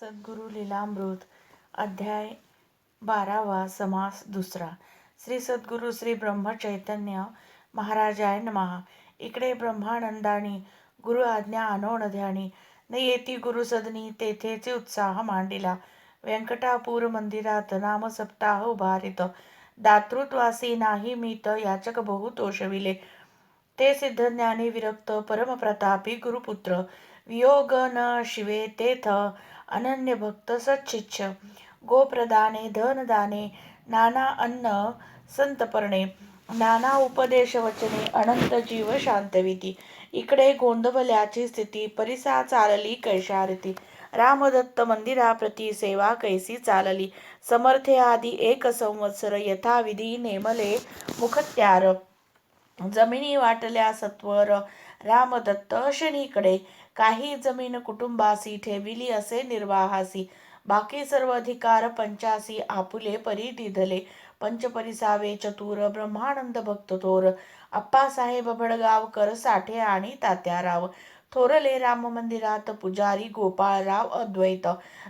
सद्गुरु लीलामृत अध्याय बारावा समास दुसरा. श्री सद्गुरु श्री ब्रह्मचैतन्य महाराजाय महा इकडे ब्रह्मानंदानी गुरु आज्ञा अनोणध्यानी न येती गुरु सदनी तेथेचे उत्साह मांडिला. व्यंकटापूर मंदिरात नाम सप्ताह उभारित. दातृत्वासी नाही मीत याचक बहु तोषविले. ते सिद्धज्ञानी विरक्त परमप्रतापी गुरुपुत्र. वियोग न शिवे तेथ अनन्य भक्त सच्चिच्छ गोप्रदाने धनदाने नाना अन्न संतपर्णे नाना उपदेश वचने अनंत जीव शांतविती. इकडे गोंदवल्याची स्थिती परिसा चालली कैशारती. रामदत्त मंदिराप्रती सेवा कैसी चालली. समर्थे आधी एक संवत्सर यथाविधी नेमले मुखत्यार. जमिनी वाटल्या सत्वर रामदत्त शनीकडे. काही जमीन कुटुंबासी ठेविली असे निर्वाहासी. बाकी सर्व अधिकार पंचासी आपुले परी दिधले पंचपरिसावे चतुर ब्रह्मानंद भक्त थोर. अप्पासाहेब भडगावकर साठे आणि तात्याराव. थोरले राम मंदिरात पुजारी गोपाळराव अद्वैत.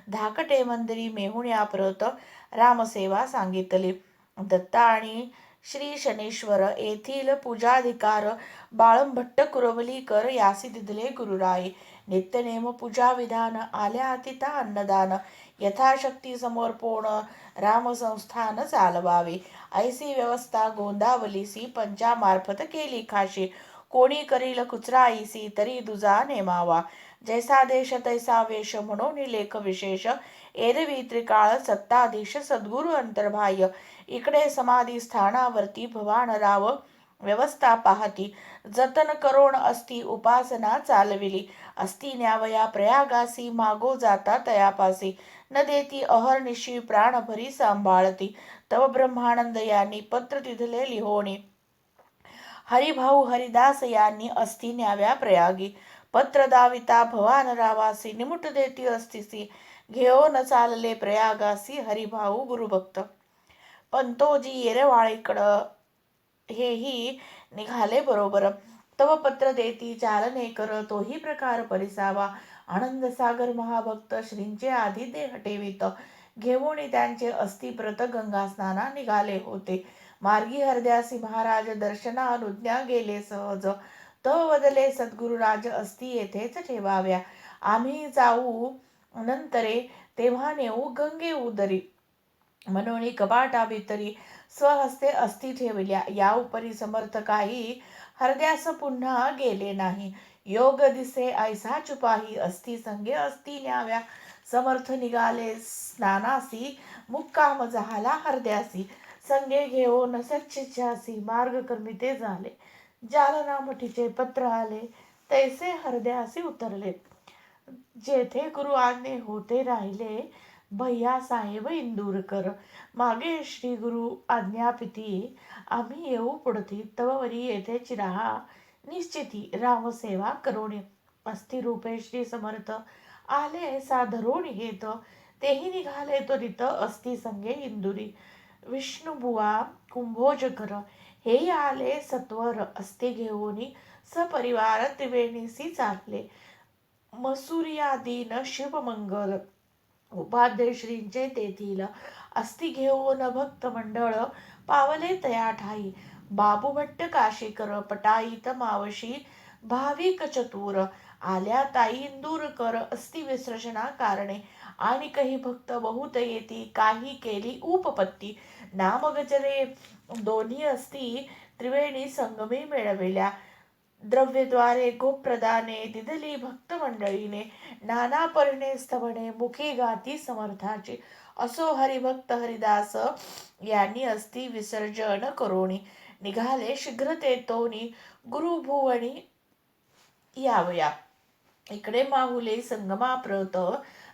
धाकटे मंदिरी मेहुण्या परत रामसेवा सांगितले. दत्ता आणि श्री शनेश्वर येथील पूजाधिकार बाळंभट्ट कुरवलीकर यासी दिदले गुरुराय नित्यनेम पूजा विधान आल्या अतिता अन्नदान. यथाशक्ती समर्पण रामसंस्थान चालवावे. ऐसी व्यवस्था गोंदावलीसी पंचामार्फत केली खाशी. कोणी करील कुचरा ऐसी तरी दुजा नेमावा. जैसा देश तैसा वेश म्हणून लेख विशेष. एरवी त्रिकाळ सत्ताधीश सद्गुरु अंतर्भाय इकडे समाधी स्थानावरती भवानराव व्यवस्था पाहती. जतन करोण असती उपासना चालविली. असती न्यावया प्रयागासी मागो जाता तयापासी. न देती अहर्निशी प्राणभरी सांभाळती. तव ब्रह्मानंद यांनी पत्र तिथले लिहोणे हरिभाऊ हरिदास यांनी असती न्याव्या प्रयागी. पत्र दाविता भवानरावासी निमुट देती अस्तिसी घेऊन न चालले प्रयागासी हरिभाऊ गुरुभक्त. पण पंतोजी येरवाळीकडं हेही निघाले बरोबर. तव पत्र देती चालने कर तोही प्रकार परिसावा. आनंद सागर महाभक्त श्रींचे आधी देह ठेवित. घेऊन त्यांचे अस्थिप्रत गंगा स्नाना निघाले होते. मार्गी हरद्यासी महाराज दर्शना अनुज्ञा गेले सहज. तव बदले सद्गुरुराज अस्थि येथेच ठेवाव्या. आम्ही जाऊ नंतरे तेव्हा नेऊ गंगे उदरी. मनोनी कपाटा भितरी स्वहस्ते अस्थि ठेवल्या. या उपरी समर्थ काही हरद्यास पुन्हा गेले नाही. योग दिसे ऐसा चुपाही अस्थि संगे अस्थि न्याव्या. समर्थ निघाले स्नानासी मुक्काम झाला हरद्यासी. संगे घेऊन सच्चिच्छासी मार्ग कर्मिते झाले. जालना मठीचे पत्र आले तैसे हरद्यासी उतरले. जेथे गुरु आज्ञे होते राहिले भैया साहेब इंदूरकर मागे श्री गुरु आज्ञापिती आम्ही येऊ पुढती तववरी येथे चिराहा. निश्चिती रामसेवा करोणी. अस्थिरूपे श्री समर्थ. आले साधरोण येत तेही निघाले त्वरित अस्ति संगे इंदुरी. विष्णुबुवा कुंभोजकर हेही आले सत्वर अस्ति घेऊन सपरिवार त्रिवेणीसी चालले. मसुरियादीन शिवमंगल उपाध्यश्रींचे तेथील अस्थि घेऊन भक्त मंडळ पावले तया ठाई. बाबू भट्ट काशीकर पटाईत मावशी भाविक चतुर आल्या ताई इंदूरकर अस्थि विसर्जना कारणे. आणि काही भक्त बहुत येती काही केली उपपत्ती. नामगजरे दोन्ही अस्थि त्रिवेणी संगमी मिळविल्या. द्रव्यद्वारे गोप्रदाने दिदली भक्त मंडळीने नाना परणे स्तवणे मुखी गाती समर्थाची. असो हरिभक्त हरिदास यांनी अस्थि विसर्जन करोणी. निघाले शीघ्र तेतोनी गुरुभुवनी यावया. इकडे माहुले संगमा प्रत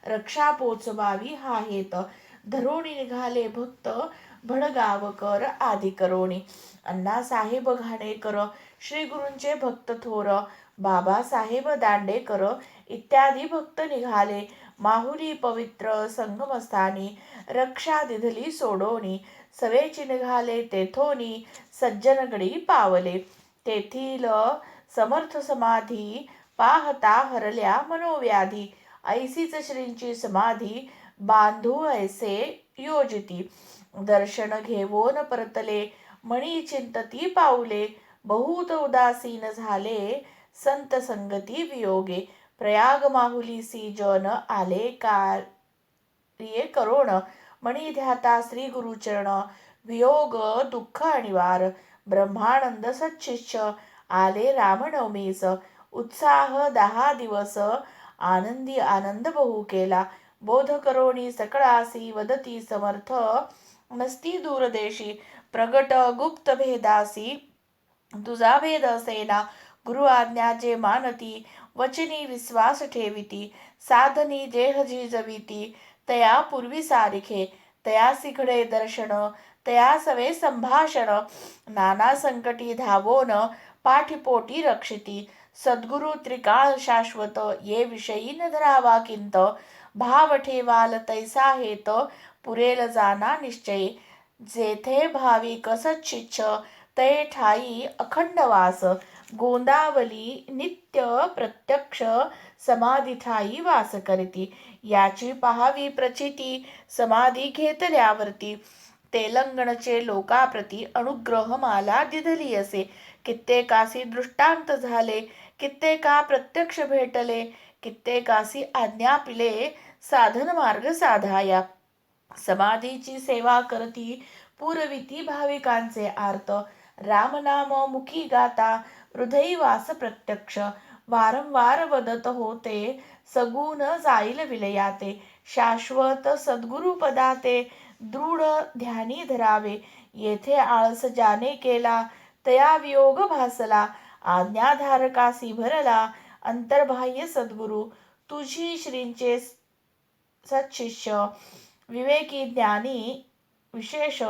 रक्षा पोचवावी हा हेत. धरोणी निघाले भक्त भडगावकर आदी करोणी अण्णासाहेब घाणेकर श्री गुरूंचे भक्त थोर बाबासाहेब दांडेकर इत्यादी भक्त निघाले. माहुली पवित्र संगमस्थानी रक्षा दिधली सोडोनी सवेची निघाले तेथोनी सज्जनगडी पावले. तेथील समर्थ समाधी पाहता हरल्या मनोव्याधी. ऐसीच श्रींची समाधी बांधू ऐसे योजिती. दर्शन घेवोन परतले. मणी चिंतती पाऊले. बहुत उदासीन झाले. संत संगती वियोगे. प्रयाग माहुलीसी जन आले कार्ये करोण. मणी ध्याता श्री गुरुचरण. वियोग दुःख अनिवार. ब्रह्मानंद सच्चिष्य आले रामनवमीस उत्साह दहा दिवस. आनंदी आनंद बहु केला बोध करोणी सकळासी वदती समर्थ. नसती दूरदेशी प्रगट गुप्त भेदासी तुझा भेद असेना गुरु आज्ञा जे मानती वचनी विश्वास ठेविती साधनी जेह जिजविती तया पूर्वी सारिखे तया सिखडे दर्शन तया सवे संभाषण नाना संकटी धावोन पाठीपोटी रक्षिती सद्गुरु त्रिकाळ शाश्वत ये विषयी न धरावा किंत भाव ठेवाल तैसा हेत पुरेल जाना निश्चय. जेथे भाविक सच्चिच्छ ते ठाई अखंड वास. गोंदावली नित्य प्रत्यक्ष समाधी ठाई वास करती. याची पहावी प्रचिती समाधी घेतल्यावरती. तेलंगणचे लोकाप्रती अनुग्रह माला दिधली असे. कित्येकासी दृष्टांत झाले कित्येका प्रत्यक्ष भेटले कित्येकासी आज्ञा पिले साधन मार्ग साधाया. समाधीची सेवा करती पुरविती भाविकांचे आर्त. रामनाम मुखी गाता हृदयी वास प्रत्यक्ष. वारंवार वदत होते सगुण जाईल विलयाते. शाश्वत सद्गुरु पदाते दृढ ध्यानी धरावे. येथे आळस जाने केला तया वियोग भासला. आज्ञाधारकासी भरला. अंतर्बाह्य सद्गुरु तुझी श्रींचे सत्शिष्य. विवेकी ज्ञानी विशेष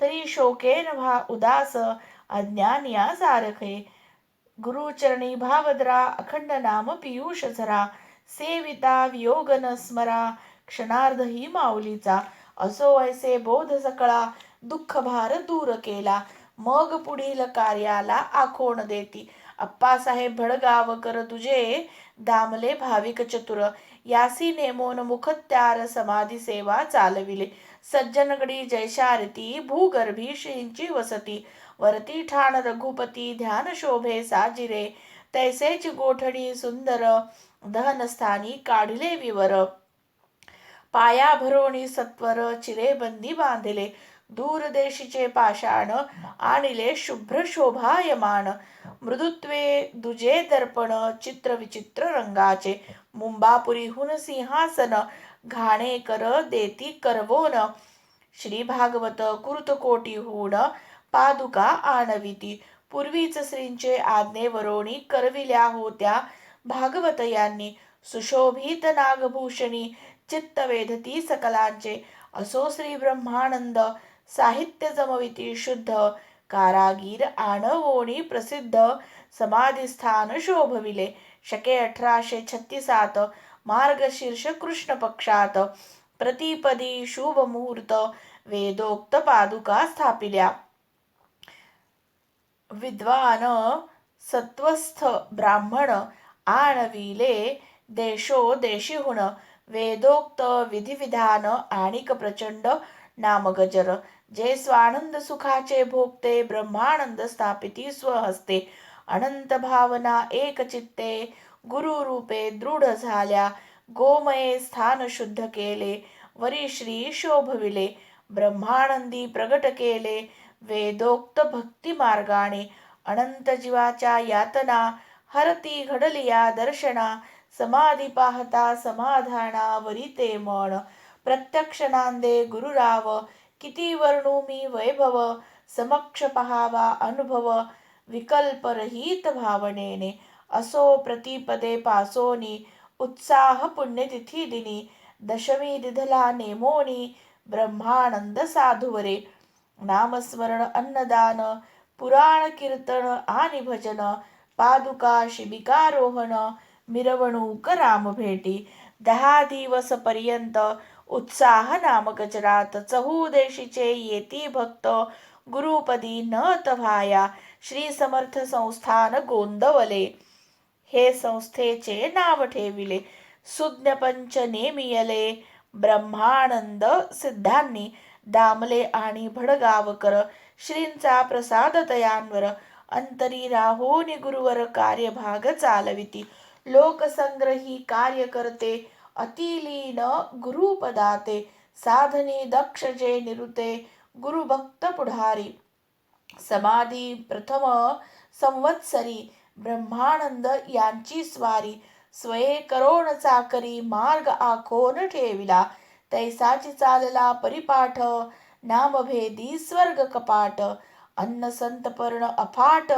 तरी शोकेन भा उदास. अज्ञानिया सारखे गुरुचरणी भावद्रा अखंड नाम पियुष झरा. सेविता वियोग न स्मरा. क्षणार्ध ही माऊलीचा. असो ऐसे बोध सकळा दुःख भार दूर केला. मग पुढील कार्याला आखोण देती. अप्पासाहेब भडगावकर तुझे. दामले भाविक चतुर. यासी नेमोन मुखत्यार समाधी सेवा चालविले. सज्जनगडी जयशारती भूगर्भी श्रींची वसती. वरती ठाण रघुपती ध्यान शोभे साजिरे. तैसेच गोठडी सुंदर. दहनस्थानी काढले विवर. पाया भरोणी सत्वर चिरेबंदी बांधिले. दूरदेशीचे पाषाण आणिले शुभ्र शोभायमान. मृदुत्वे दुजे दर्पण चित्र विचित्र रंगाचे. मुंबापुरीहून सिंहासन घाणे कर देती करवोन. श्री भागवत कुरुतकोटीहून पादुका आणविती. पूर्वीच श्रींचे आज्ञेवरोणी करविल्या होत्या भागवत यांनी. सुशोभित नागभूषणी चित्त वेधती सकलांचे. असो श्री ब्रह्मानंद साहित्य जमविती शुद्ध कारागीर आणवोणी प्रसिद्ध समाधिस्थान शोभविले. शके अठराशे छत्तीसात मार्गशीर्ष कृष्ण पक्षात प्रतिपदी शुभ मुहूर्त वेदोक्त पादुका स्थापिल्या. विद्वान सत्वस्थ ब्राह्मण आणविले देशो देशीहुन वेदोक्त विधिविधान आणिक प्रचंड नामगजर. जे स्वानंद सुखाचे भोगते ब्रह्मानंद स्थापिती स्वहस्ते. अनंत भावना एक चित्ते गुरु रूपे दृढ झाल्या. गोमये स्थान शुद्ध केले वरी श्री शोभविले. ब्रह्मानंदी प्रगट केले वेदोक्त भक्ती मार्गाने. अनंत जीवाच्या यातना हरती घडलिया दर्शना. समाधी पाहता समाधाना वरिते मन प्रत्यक्ष नांदे गुरुराव किती वर्णू मी वैभव समक्ष पहावा अनुभव विकल्परहित भावनेने. असो प्रतिपदे पासोनी उत्साह पुण्यतिथी दिनी दशमी दिधला नेमोनी ब्रह्मानंद साधुवरे. नामस्मरण अन्नदान पुराण कीर्तन आणि भजन पादुका शिबिकारोहण मिरवणूक रामभेटी दहा दिवस पर्यंत उत्साह नामगजरात चहूदेशीचे येती भक्त गुरुपदी न तव्हाया श्री समर्थ संस्थान गोंदवले. हे संस्थेचे नाव ठेविले. सुज्ञपंच नेमियले ब्रह्मानंद सिद्धांनी दामले आणि भडगावकर श्रींचा प्रसाद तयांवर. अंतरी राहोनी गुरुवर कार्यभाग चालविती. लोकसंग्रही कार्य करते अतिलीन गुरुपदाते साधने दक्ष जे निरुते गुरुभक्त पुढारी समाधी प्रथम संवत्सरी ब्रह्मानंद यांची स्वारी स्वये करोण चाकरी मार्ग आखोन ठेविला तैसाची चालला परिपाठ नामभेदी स्वर्ग कपाट अन्न संतपर्ण अफाट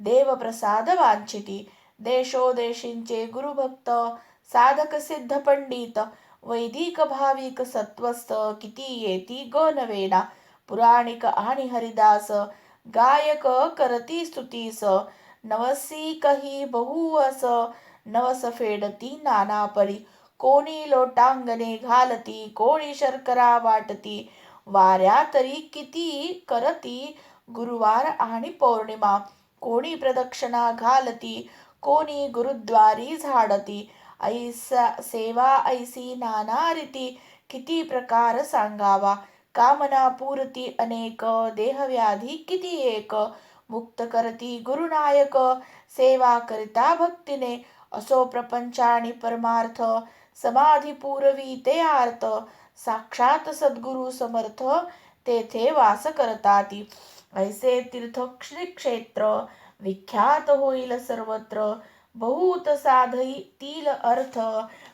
देवप्रसाद वांछिती देशोदेशींचे गुरुभक्त साधक सिद्ध पंडित वैदिक भाविक सत्वस्त किती येती गणवेना पुराणिक आणि हरिदास गायक करती स्तुतीस नवसी कही बहुवस नवस फेडती नाना परी कोणी लोटांगणे घालती कोणी शर्करा वाटती वाऱ्या तरी किती करती गुरुवार आणि पौर्णिमा कोणी प्रदक्षिणा घालती कोणी गुरुद्वारी झाडती? ऐसा सेवा ऐसी नाना रीती किती प्रकार सांगावा? कामना पूरती अनेक देहव्याधी किती एक? मुक्त करती गुरुनायक सेवा करिता भक्तीने. असो प्रपंचाणी परमार्थ समाधी पूरवी ते आर्त. साक्षात सद्गुरु समर्थ तेथे वास करताती. ऐसे तीर्थ क्षेत्र विख्यात होईल सर्वत्र. बहुत साधतील अर्थ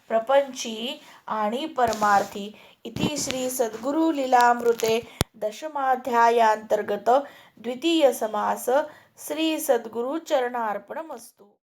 प्रपंची आणि परमार्थी. इति श्री सद्गुरु लीलामृते दशमाध्यायांतर्गत द्वितीय समास. श्री सद्गुरु चरणार्पणमस्तु.